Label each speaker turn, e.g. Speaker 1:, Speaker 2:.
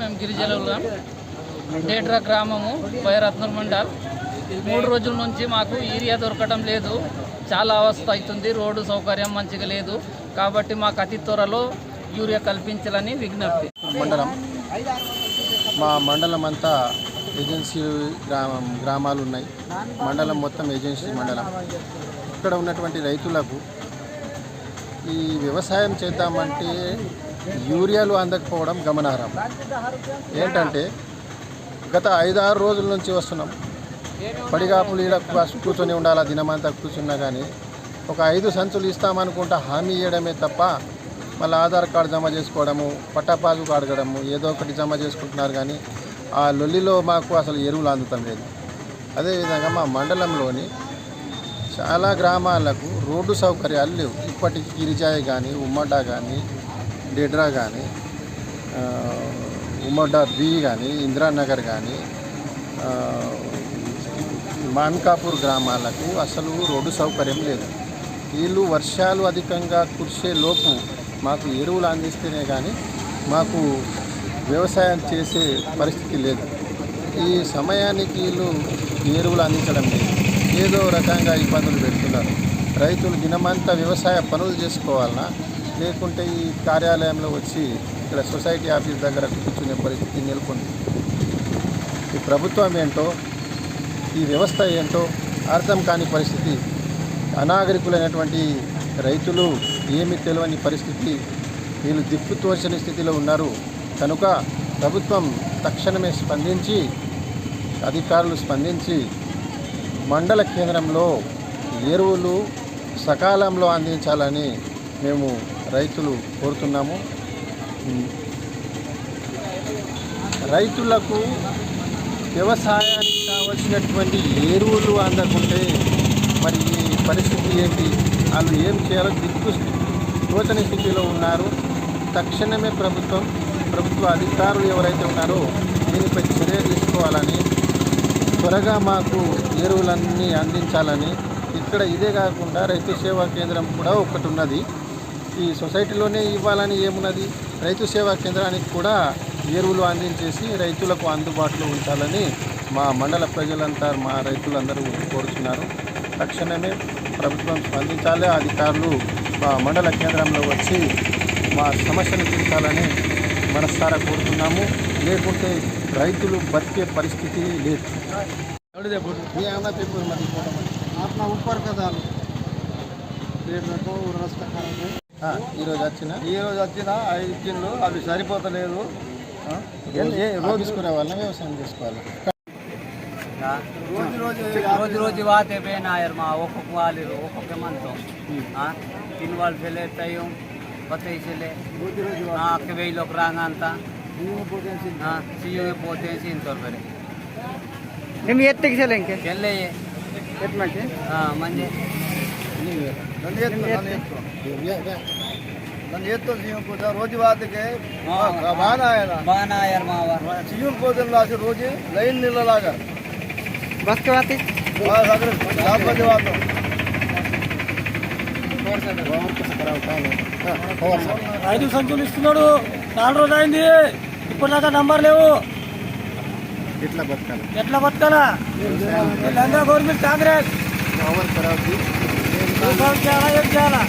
Speaker 1: మేము గిరిజనులం డేట్రా గ్రామము భయరత్నం మండల్. మూడు రోజుల నుంచి మాకు ఏరియా దొరకడం లేదు. చాలా అవస్థ అవుతుంది. రోడ్డు సౌకర్యం మంచిగా లేదు. కాబట్టి మాకు అతి త్వరలో యూరియా కల్పించాలని విజ్ఞప్తి.
Speaker 2: మండలం. మా మండలం అంతా ఏజెన్సీ గ్రామం గ్రామాలు ఉన్నాయి. మండలం మొత్తం ఏజెన్సీ మండలం. ఇక్కడ ఉన్నటువంటి రైతులకు ఈ వ్యవసాయం చేద్దామంటే యూరియాలు అందకపోవడం గమనార్హం. ఏంటంటే గత ఐదారు రోజుల నుంచి వస్తున్నాం. పడిగాపులు ఈడ కూర్చొని ఉండాలి దినమంతా కూర్చున్నా కానీ ఒక ఐదు సంచులు ఇస్తామనుకుంటా హామీ ఇవ్వడమే తప్ప మళ్ళీ ఆధార్ కార్డు జమ చేసుకోవడము పట్టాపాసు అడగడము ఏదో ఒకటి జమ చేసుకుంటున్నారు కానీ ఆ లొల్లిలో మాకు అసలు ఎరువులు అందుతం లేదు. అదేవిధంగా మా మండలంలోని చాలా గ్రామాలకు రోడ్డు సౌకర్యాలు లేవు. ఇప్పటికి గిరిజాయి కానీ ఉమ్మట కానీ డెడ్రా కానీ ఆ, బి కానీ ఇందిరానగర్ కానీ మాన్కాపూర్ గ్రామాలకు అసలు రోడ్డు సౌకర్యం లేదు. వీళ్ళు వర్షాలు అధికంగా కురిసే లోపు మాకు ఎరువులు అందిస్తేనే కానీ మాకు వ్యవసాయం చేసే పరిస్థితి లేదు. ఈ సమయానికి వీళ్ళు ఎరువులు అందించడం లేదు. ఏదో రకంగా ఇబ్బందులు పెడుతున్నారు. రైతులు దినమంతా వ్యవసాయ పనులు చేసుకోవాలన్నా లేకుంటే ఈ కార్యాలయంలో వచ్చి ఇక్కడ సొసైటీ ఆఫీస్ దగ్గర కూర్చునే పరిస్థితి నెలకొంది. ఈ ప్రభుత్వం ఏంటో ఈ వ్యవస్థ ఏంటో అర్థం కాని పరిస్థితి అనాగరికులైనటువంటి రైతులు ఏమి తెలియని పరిస్థితి వీళ్ళు దిక్కు తోచని స్థితిలో ఉన్నారు. కనుక ప్రభుత్వం తక్షణమే స్పందించి అధికారులు స్పందించి మండల కేంద్రంలో ఎరువులు సకాలంలో అందించాలని మేము రైతులు కోరుతున్నాము. రైతులకు వ్యవసాయానికి కావలసినటువంటి ఎరువులు అందకుంటే మరి ఈ పరిస్థితి ఏంటి? వాళ్ళు ఏం చేయాలో దిక్కు తోచని స్థితిలో ఉన్నారు. తక్షణమే ప్రభుత్వం ప్రభుత్వ అధికారులు ఎవరైతే ఉన్నారో దీనిపై చర్య తీసుకోవాలని త్వరగా మాకు ఎరువులన్నీ అందించాలని ఇక్కడ ఇదే కాకుండా రైతు సేవా కేంద్రం కూడా ఒకటి ఉన్నది. ఈ సొసైటీలోనే ఇవ్వాలని ఏమున్నది? రైతు సేవా కేంద్రానికి కూడా ఎరువులు అందించేసి రైతులకు అందుబాటులో ఉంచాలని మా మండల ప్రజలంతా మా రైతులందరూ కోరుతున్నారు తక్షణమే ప్రభుత్వం స్పందించాలి. అధికారులు మా మండల కేంద్రంలో వచ్చి మా సమస్యను తీర్చాలని మనస్సారా కోరుతున్నాము. లేకుంటే రైతులు బతికే పరిస్థితి లేదు. మీ అన్న ఈరోజు వచ్చిన?
Speaker 3: ఈరోజు వచ్చిన ఐదు ఇచ్చిండు అవి సరిపోతలేదు.
Speaker 2: రోజు తీసుకునేవాళ్ళం వ్యవసాయం తీసుకోవాలి
Speaker 3: రోజు రోజు రోజు రోజు
Speaker 4: వాతే మా ఒక్కొక్క వాళ్ళు ఒక్కొక్క మనతో
Speaker 3: తిని వాళ్ళు
Speaker 4: చెల్లెత్తాయి పొత్తలే అక్క వెయ్యిలో ఒక రాంగ అంతా
Speaker 5: సీఎం పోతే ఇంతవరకు
Speaker 4: మేము ఎత్తికి
Speaker 5: చెల్లె ఇంకే?
Speaker 4: చెల్లె ఎత్తు
Speaker 3: మంచి ಎತ್ತು ಸಿಎಂ ಪೂಜ ರೋಜು
Speaker 4: ವಾತಿಗೆ ಬಾನಾಯನ ಬಾನಾಯರ್
Speaker 3: ಮಾವ ಸಿಎಂ ಪೂಜನ್ ಲಾಸಿ ರೋಜು ಲೈನ್
Speaker 5: ನಿಲ್ಲಲಾಗ ಬಸ್ಕೆ ವಾತಿ
Speaker 3: ಲಾಭಪತಿ ವಾತ
Speaker 6: ఐదు సంచులు ఇస్తున్నాడు. నాలుగు రోజులు అయింది ఇప్పుడు నంబర్ లేవు.
Speaker 2: ఎట్లా బతకాలా?
Speaker 6: ఎట్లా బతకాలా? గవర్నమెంట్ కాంగ్రెస్.
Speaker 2: పవర్ ఖరాబ్
Speaker 6: చేయాలా ఏం చేయాలా